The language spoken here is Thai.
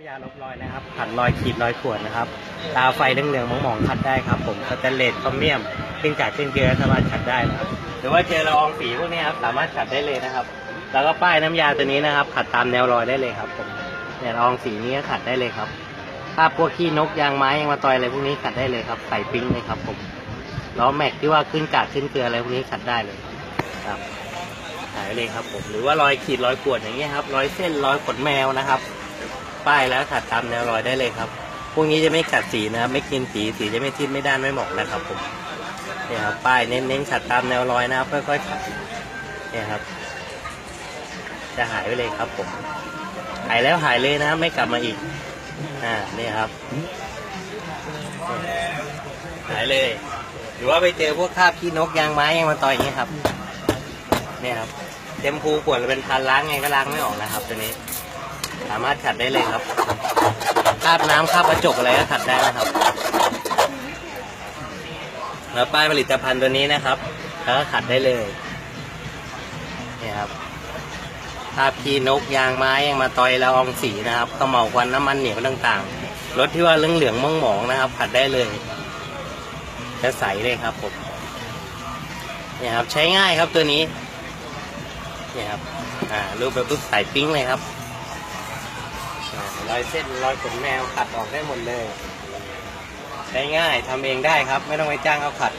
น้ำยาลบรอยนะครับขัดรอยขีดรอยข่วนนะครับ ตาไฟเหลืองๆมองๆขัดได้ครับ ผมสแตนเลสคอมเมียมขึ้นกาดขึ้นเกลือสามารถขัดได้นะครับหรือว่าเจลละอองสีพวกนี้ครับสามารถขัดได้เลยนะครับ แล้วก็ป้ายน้ำยาตัวนี้นะครับ ขัดตามแนวรอยได้เลยครับผมเนี่ยละอองสีนี้ก็ขัดได้เลยครับถ้าพวกขี้นกยางไม้ยางมะตอยอะไรพวกนี้ขัดได้เลยครับใส่ปิ้งเลยครับผมล้อแม็กที่ว่าขึ้นกาดขึ้นเกลืออะไรพวกนี้ขัดได้เลยครับหายเลยครับผมหรือว่ารอยขีดรอยข่วนอย่างเงี้ยครับรอยเส้นรอยขนแมวนะครับ ป้ายแล้วขัดตามแนวรอยได้เลยครับ พวกนี้จะไม่ขัดสีนะครับ ไม่กินสีสีจะไม่ทิ่มไม่ด้านไม่หมองนะครับผมเนี่ยครับป้ายเน้นๆขัดตามแนวรอยนะครับค่อยๆขัดเนี่ยครับ จะหายไปเลยครับผมหายแล้วหายเลยนะไม่กลับมาอีกอ่าเนี่ยครับ หายเลย หรือว่าไปเจอพวกคราบขี้นกยางไม้ยางมาต่อยอย่างเงี้ครับเนี่ยครับเต็มพูขวดเป็นพันล้างไงก็ล้างไม่ออกนะครับตัวนี้ สามารถขัดได้เลยครับคาบน้ำคาบกระจกอะไรก็ขัดได้นะครับ แล้วป้ายผลิตภัณฑ์ตัวนี้นะครับแล้วก็ขัดได้เลยเนี่ยครับคาบขี้นกยางไม้ยางมาตอยละอองสีนะครับขมเหลาควันน้ำมันเหนียวต่างๆรถที่ว่าเหลืองเหลืองๆมองหมองนะครับ ขัดได้เลยจะใสเลยครับผมเนี่ยครับใช้ง่ายครับตัวนี้เนี่ยครับอ่ารูปแบบปุ๊บใส่ปิ้งเลยครับ รอยเส้นรอยขนแมวขัดออกได้หมดเลย ใช้ง่ายทำเองได้ครับ ไม่ต้องไปจ้างเขาขัด